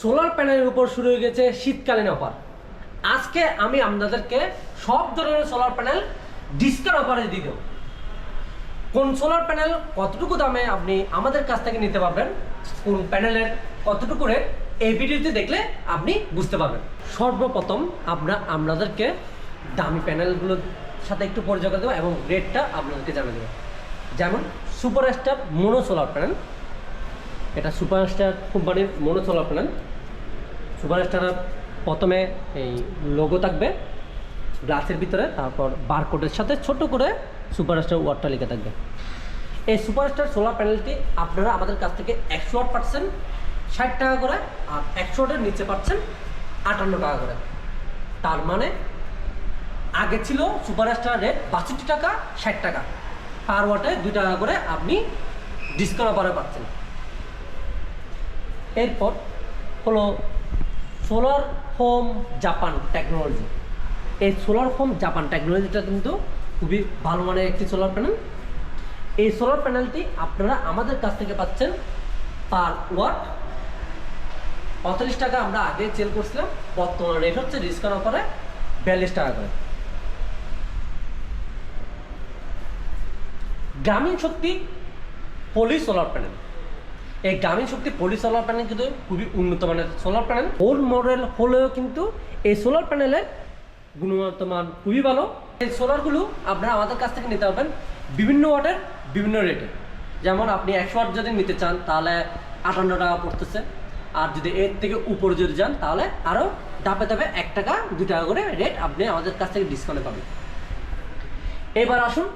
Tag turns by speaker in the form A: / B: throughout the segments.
A: Solar প্যানেলের উপর শুরু হয়ে গেছে শীতকালীন অফার। আজকে আমি আপনাদেরকে সব ধরনের সোলার প্যানেল ডিসকাউন্ট অফারে দিয়ে দেবো। কোন সোলার প্যানেল কতটুকু দামে আপনি আমাদের কাছ থেকে নিতে পারবেন, কোন প্যানেলের কতটুকু রেট এই ভিডিওতে দেখলে আপনি বুঝতে পারবেন। সর্বপ্রথম আমরা আপনাদেরকে দামি প্যানেলগুলোর সাথে একটু পরিচয় করে দেবো এবং রেটটা আপনাদেরকে জানিয়ে দেবো। যেমন super star mono solar panel. এটা সুপার স্টার কোম্পানির মোনো সোলার প্যানেল। সুপার স্টারের প্রথমে এই লোগো থাকবে গ্লাসের ভিতরে, তারপর বারকোডের সাথে ছোট করে সুপারস্টার ওয়ার্ডটা লিখে থাকবে। এই সুপারস্টার সোলার প্যানেলটি আপনারা আমাদের কাছ থেকে একশো আট পার্সেন্ট ষাট টাকা করে, আর একশো আটের নিচে পাচ্ছেন আটান্ন টাকা করে। তার মানে আগে ছিল সুপারস্টার রেট বাষট্টি টাকা, ষাট টাকা। পার ওয়াটে দুই টাকা করে আপনি ডিসকাউন্ট অফারে পাচ্ছেন। এরপর হলো সোলার হোম জাপান টেকনোলজি এই সোলার হোম জাপান টেকনোলজিটা কিন্তু খুবই ভালো মানের একটি সোলার প্যানেল এই সোলার প্যানেলটি আপনারা আমাদের কাছ থেকে পাচ্ছেন পার ওয়াট পঁয়তাল্লিশ টাকা আমরা আগে সেল করছিলাম, বর্তমান রেট হচ্ছে ডিসকাউন্ট অফারে বিয়াল্লিশ টাকা করে। গ্রামীণ শক্তি পলি সোলার প্যানেল এই গ্রামীণ শক্তি পলি সোলার প্যানেল কিন্তু খুবই উন্নত মানের সোলার প্যানেল ওল্ড মডেল হলেও কিন্তু এই সোলার প্যানেলের গুণগত মান খুবই ভালো। এই সোলারগুলো আপনারা আমাদের কাছ থেকে নিতে পারবেন বিভিন্ন ওয়াটের বিভিন্ন রেটে যেমন আপনি একশো ওয়াট যদি নিতে চান, তাহলে আটান্ন টাকা পড়তেছে। আর যদি এর থেকে উপরে যদি যান, তাহলে আরও ধাপে ধাপে এক টাকা দু টাকা করে রেট আপনি আমাদের কাছ থেকে ডিসকাউন্টে পাবেন। এবার আসুন,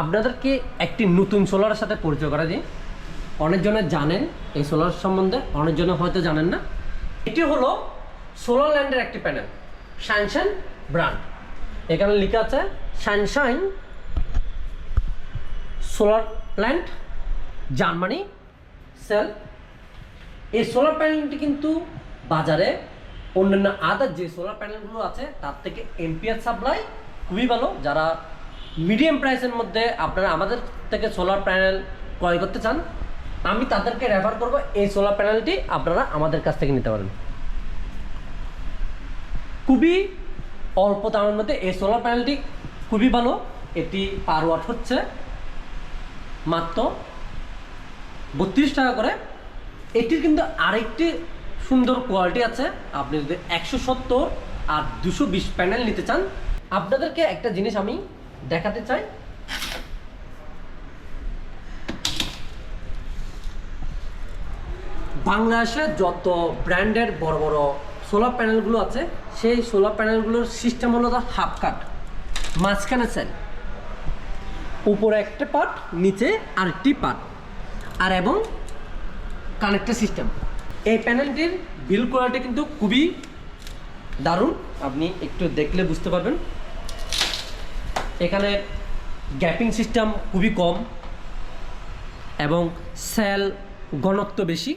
A: আপনাদেরকে একটি নতুন সোলারের সাথে পরিচয় করা দিই। অনেকজনে জানেন এই সোলার সম্বন্ধে, অনেকজনে হয়তো জানেন না। এটি হলো সোলার ল্যান্ডের একটি প্যানেল শাইনশাইন ব্র্যান্ড। এখানে লেখা আছে shine shine solar land, Germany, cell. এই সোলার প্যানেলটি কিন্তু বাজারে অন্যান্য আদার যে সোলার প্যানেলগুলো আছে, তার থেকে এমপিআর সাপ্লাই খুবই ভালো। যারা মিডিয়াম প্রাইসের মধ্যে আপনারা আমাদের থেকে সোলার প্যানেল ক্রয় করতে চান আমি তাদেরকে রেফার করব, এই সোলার প্যানেলটি আপনারা আমাদের কাছ থেকে নিতে পারেন খুবই অল্প দামের মধ্যে এই সোলার প্যানেলটি খুবই ভালো, এটি পার ওয়াট হচ্ছে মাত্র বত্রিশ টাকা করে। এটির কিন্তু আরেকটি সুন্দর কোয়ালিটি আছে, আপনি যদি একশো সত্তর আর দুশো বিশ প্যানেল নিতে চান, আপনাদেরকে একটা জিনিস আমি দেখাতে চাই। বাংলাদেশে যত ব্র্যান্ডের বড় বড় সোলার প্যানেলগুলো আছে, সেই সোলার প্যানেলগুলোর সিস্টেম হলো হাফ কাট মাঝখানে সেল উপরে একটা পার্ট নিচে আরেকটি পার্ট আর এবং কানেক্টার সিস্টেম এই প্যানেলটির বিল কোয়ালিটি কিন্তু খুবই দারুণ। আপনি একটু দেখলে বুঝতে পারবেন। এখানে গ্যাপিং সিস্টেম খুবই কম এবং সেল ঘনত্ব বেশি।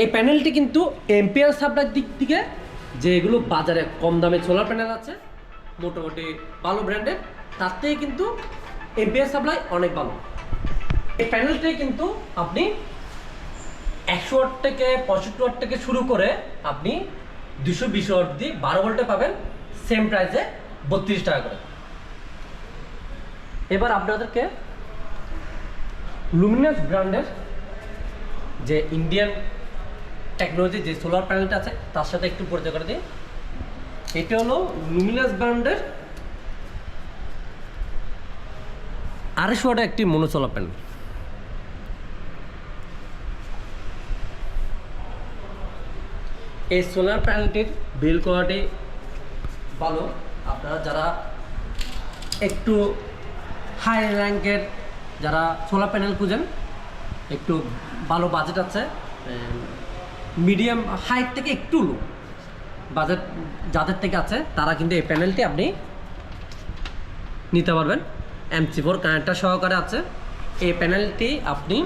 A: এই প্যানেলটি কিন্তু এম্পিয়ার সাপ্লাইয়ের দিক থেকে যেগুলো বাজারে কম দামে সোলার প্যানেল আছে, মোটামুটি ভালো ব্র্যান্ডের, তার থেকে কিন্তু এম্পিয়ার সাপ্লাই অনেক ভালো। এই প্যানেলটি কিন্তু আপনি একশো ওয়াট থেকে পঁয়ষট্টি ওয়াট থেকে শুরু করে আপনি দুশো বিশ ওয়াট দিয়ে বারো ভোল্টে পাবেন সেম প্রাইসে বত্রিশ টাকা করে। এবার আপনাদেরকে লুমিনাস ব্র্যান্ডের যে ইন্ডিয়ান টেকনোলজি যে সোলার প্যানেলটা আছে, তার সাথে একটু পরিচয় করে দিই। এটা হলো লুমিনাস ব্র্যান্ডের আড়াইশো একটি মনো সোলার প্যানেল এই সোলার প্যানেলটির বিল কোয়ালিটি ভালো। আপনারা যারা একটু হাই র্যাঙ্কের যারা সোলার প্যানেল খুঁজেন, একটু ভালো বাজেট আছে মিডিয়াম হাইট থেকে একটু লো। বাজেট যাদের থেকে আছে, তারা কিন্তু এই প্যানেলটি আপনি নিতে পারবেন। এমসি ফোর কানেক্টার সহকারে আছে। এই প্যানেলটি আপনি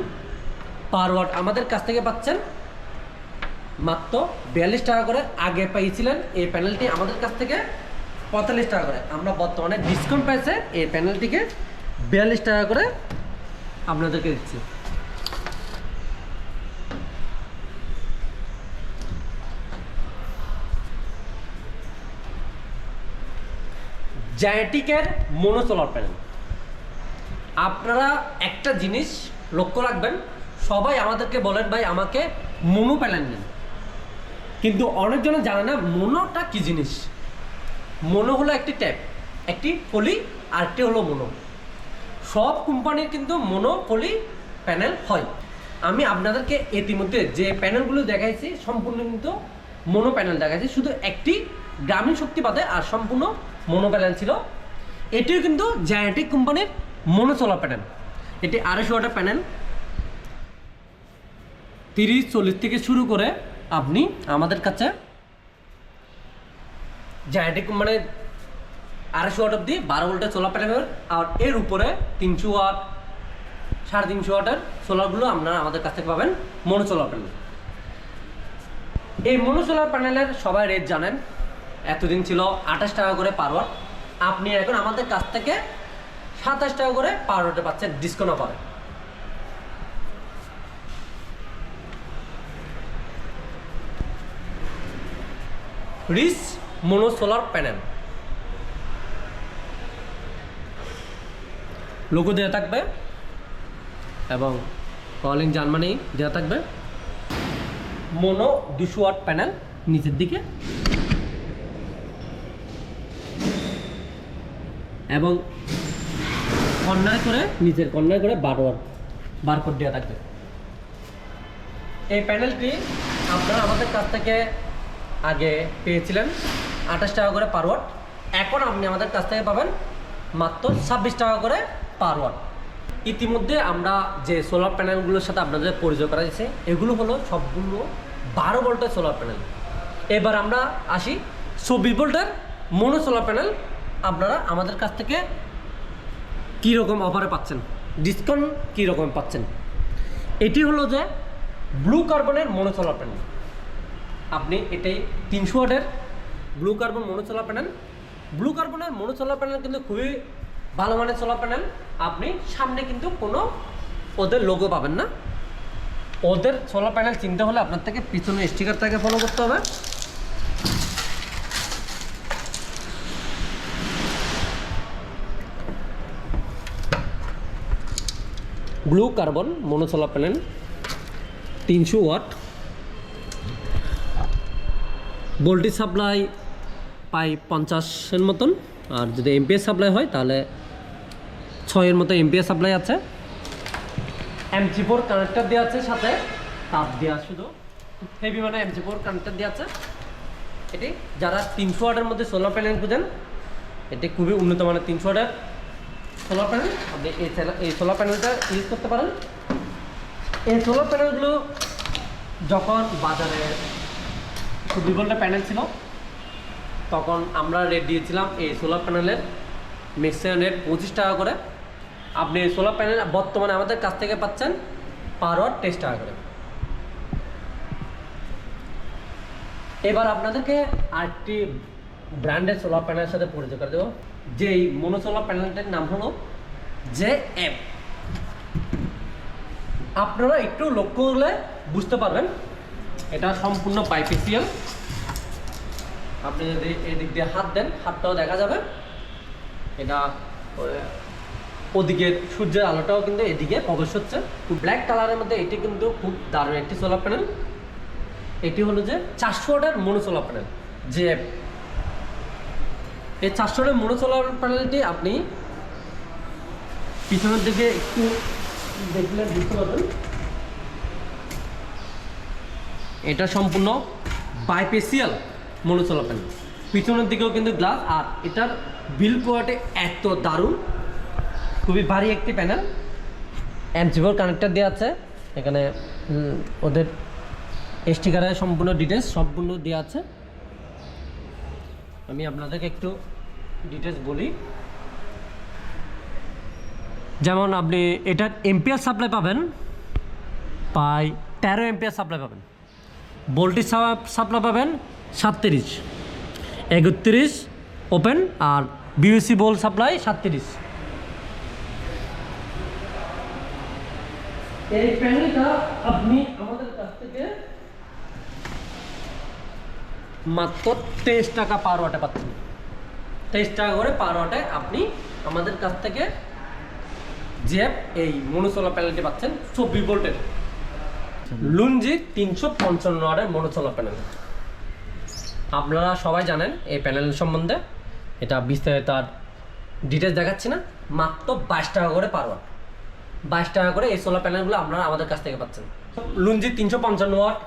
A: পার ওয়াট আমাদের কাছ থেকে পাচ্ছেন। মাত্র বিয়াল্লিশ টাকা করে আগে পেয়েছিলেন এই প্যানেলটি আমাদের কাছ থেকে পঁয়তাল্লিশ টাকা করে। আমরা বর্তমানে ডিসকাউন্ট পেয়েছে এই প্যানেলটিকে বিয়াল্লিশ টাকা করে আপনাদেরকে দিচ্ছি। জায়টিকের মনোসোলার প্যানেল। আপনারা একটা জিনিস লক্ষ্য রাখবেন, সবাই আমাদেরকে বলেন, ভাই, আমাকে মোনো প্যানেল নেন। কিন্তু অনেকজনে জানে না মনোটা কি জিনিস। মোনো হলো একটি ট্যাপ একটি পলি আর একটি হলো মোনো। সব কোম্পানির কিন্তু মোনো পলি প্যানেল হয়। আমি আপনাদেরকে ইতিমধ্যে যে প্যানেলগুলো দেখাইছি, সম্পূর্ণ কিন্তু মনো প্যানেল দেখাইছি। শুধু একটি গ্রামীণ শক্তি বাদে আর সম্পূর্ণ মোনো ছিল। এটিও কিন্তু জায়ান্টিক কোম্পানির মোনো সোলার প্যানেল এটি আড়াইশো ওয়াটের প্যানেল তিরিশ, চল্লিশ থেকে শুরু করে আপনি আমাদের কাছে জায়ান্টিক কোম্পানির আড়াইশো ওয়াট অব্দি বারো ভোল্টের সোলার প্যানেল আর এর উপরে তিনশো ওয়াট, সাড়ে তিনশো ওয়াটের সোলারগুলো আপনারা আমাদের কাছ থেকে পাবেন মনো সোলার প্যানেল এই মনো সোলার প্যানেলের সবাই রেট জানেন। এতদিন ছিল আঠাশ টাকা করে পার ওয়াট। আপনি এখন আমাদের কাছ থেকে সাতাশ টাকা করে পার ওয়াটে পাচ্ছেন ডিসকাউন্ট অফারে রিস মনো সোলার প্যানেল। লোগো দেওয়া থাকবে এবং কলিং জার্মানি দেওয়া থাকবে। মোনো দুশো ওয়াট প্যানেল, নিচের দিকে। এবং কর্নার করে? নিচের কর্নার করে বারো ওয়াট বারকোড দেওয়া থাকবে। এই প্যানেলটি আপনারা আমাদের কাছ থেকে আগে পেয়েছিলেন আঠাশ টাকা করে পার ওয়াট। এখন আপনি আমাদের কাছ থেকে পাবেন মাত্র ছাব্বিশ টাকা করে পার ওয়াট। ইতিমধ্যে আমরা যে সোলার প্যানেলগুলোর সাথে আপনাদের পরিচয় করা দিয়েছে এগুলো হলো সবগুলো বারো ভোল্টের সোলার প্যানেল এবার আমরা আসি চব্বিশ ভোল্টের মনো সোলার প্যানেল আপনারা আমাদের কাছ থেকে কী রকম অফারে পাচ্ছেন? ডিসকাউন্ট কী রকম পাচ্ছেন? এটি হলো যে ব্লু কার্বনের মনো সোলার প্যানেল আপনি এটাই তিনশো ওয়াটের blue carbon mono solar panel blue কার্বনের মনো সোলার প্যানেল কিন্তু খুবই ভালো মানের সোলার প্যানেল আপনি সামনে কিন্তু কোনো ওদের লোগো পাবেন না। ওদের সোলার প্যানেল চিনতে হলে আপনার থেকে পিছনে স্টিকারটাকে ফলো করতে হবে। Blue carbon mono solar panel তিনশো ওয়াট। ভোল্টেজ সাপ্লাই পাই পঞ্চাশের মতন। আর যদি এমপিএস সাপ্লাই হয়, তাহলে ছয়ের মতো এমপিএস সাপ্লাই আছে। এমজি ফোর কানেক্টার দেওয়া আছে সাথে, তাপ দেওয়া শুধু। হেভি মানে এমজি ফোর কানেক্টার দেওয়া আছে। এটি যারা তিনশো ওয়াটের মধ্যে সোলার প্যানেল খুঁজেন, এটি খুবই উন্নত মানের তিনশো ওয়াটের। সোলার প্যানেল আপনি এই সোলার প্যানেলটা ইউজ করতে পারেন। এই সোলার প্যানেলগুলো যখন বাজারে চব্বিশ ভোল্টের প্যানেল ছিল, তখন আমরা রেট দিয়েছিলাম এই সোলার প্যানেলের মিক্সার রেট পঁচিশ টাকা করে। আপনি সোলার প্যানেল বর্তমানে আমাদের কাছ থেকে পাচ্ছেন পার ওয়াট তেইশ টাকা করে। এবার আপনাদেরকে আরেকটি ব্র্যান্ডের সোলার প্যানেলের সাথে পরিচয় করে দেবো। যেই এই সোলার প্যানেলটার নাম হলো জে এম। আপনারা একটু লক্ষ্য করলে বুঝতে পারবেন এটা সম্পূর্ণ বাইপেসিয়াল আপনি যদি এদিক দিয়ে হাত দেন হাতটাও দেখা যাবে। এটা আহ, ওদিকের সূর্যের আলোটাও কিন্তু এদিকে প্রবেশ হচ্ছে। ব্ল্যাক কালারের মধ্যে এটি কিন্তু খুব দারুণ একটি সোলার প্যানেল এটি হলো যে চারশো ওয়াটের মনো সোলার প্যানেল যে এই চারশো ওয়াটের মনো সোলার প্যানেলটি আপনি পিছনের দিকে একটু দেখলে বুঝতে পারবেন। এটা সম্পূর্ণ বাইপেসিয়াল মনোচলা প্যানেল পিছনের দিকেও কিন্তু গ্লাস আর এটার বিল কোয়ালিটি এত দারুণ। খুবই ভারী একটি প্যানেল এমজিবোর কানেক্টার দেওয়া আছে। এখানে ওদের স্টিকারে সম্পূর্ণ ডিটেলস সম্পূর্ণ দেওয়া আছে। আমি আপনাদেরকে একটু ডিটেলস বলি। যেমন আপনি এটার এমপিআর সাপ্লাই পাবেন, পাই তেরো এমপিআর সাপ্লাই পাবেন। ভোল্টেজ সাপ্লাই পাবেন সাতত্রিশ, একত্রিশ ওপেন আর বিউসি বোল সাপ্লাই সাতত্রিশ। এই প্যানেলটা আপনি আমাদের কাছ থেকে মাত্র তেইশ টাকা পার ওয়াটে পাচ্ছেন। তেইশ টাকা করে পার ওয়াটে আপনি আমাদের কাছ থেকে যে এই মনোসোলার প্যানেলটি পাচ্ছেন চব্বিশ ভোল্টের। লুঞ্জি তিনশো পঞ্চান্ন ওয়াটের মনোসোলার প্যানেল। আপনারা সবাই জানেন এই প্যানেল সম্বন্ধে। এটা বিস্তারিত আর ডিটেলস দেখাচ্ছি না। মাত্র বাইশ টাকা করে পার ওয়াট বাইশ টাকা করে এই সোলার প্যানেলগুলো আপনারা আমাদের কাছ থেকে পাচ্ছেন। লুঞ্জি তিনশো পঞ্চান্ন ওয়াট,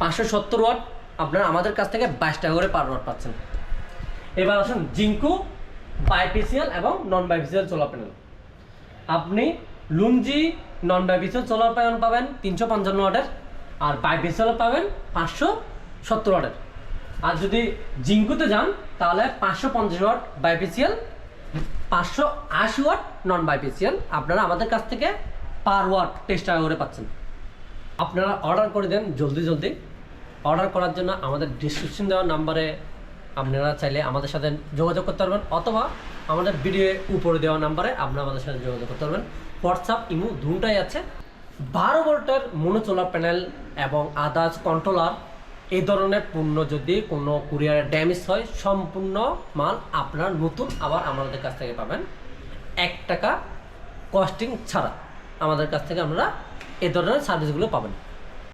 A: পাঁচশো সত্তর ওয়াট, আপনারা আমাদের কাছ থেকে বাইশ টাকা করে পার ওয়াট পাচ্ছেন। এবার আসুন জিঙ্কু, বাইপিসিএল এবং নন বাইপিসিএল সোলার প্যানেল আপনি লুঞ্জি নন বাইপিসিএল সোলার প্যানেল পাবেন তিনশো পঞ্চান্ন ওয়াটের আর বাইপিসিএল পাবেন পাঁচশো সত্তর ওয়াটের। আর যদি জিঙ্কুতে যান, তাহলে পাঁচশো পঞ্চাশ ওয়াট বাইপিসিএল, পাঁচশো আশি ওয়াট নন বাইপিসিএল আপনারা আমাদের কাছ থেকে পার ওয়াট তেইশ টাকা করে পাচ্ছেন। আপনারা অর্ডার করে দেন জলদি জলদি। অর্ডার করার জন্য আমাদের ডিসক্রিপশন দেওয়া নাম্বারে আপনারা চাইলে আমাদের সাথে যোগাযোগ করতে পারবেন, অথবা আমাদের ভিডিও উপরে দেওয়া নাম্বারে আপনারা আমাদের সাথে যোগাযোগ করতে পারবেন। হোয়াটসঅ্যাপ ইমো দুটাই আছে। বারো ভোল্টের মনোচোলার প্যানেল এবং আদার্স কন্ট্রোলার এই ধরনের পণ্য যদি কোনো কুরিয়ারে ড্যামেজ হয়, সম্পূর্ণ মাল আপনার নতুন আবার আমাদের কাছ থেকে পাবেন। এক টাকা কস্টিং ছাড়া আমাদের কাছ থেকে আমরা এ ধরনের সার্ভিসগুলো পাবেন।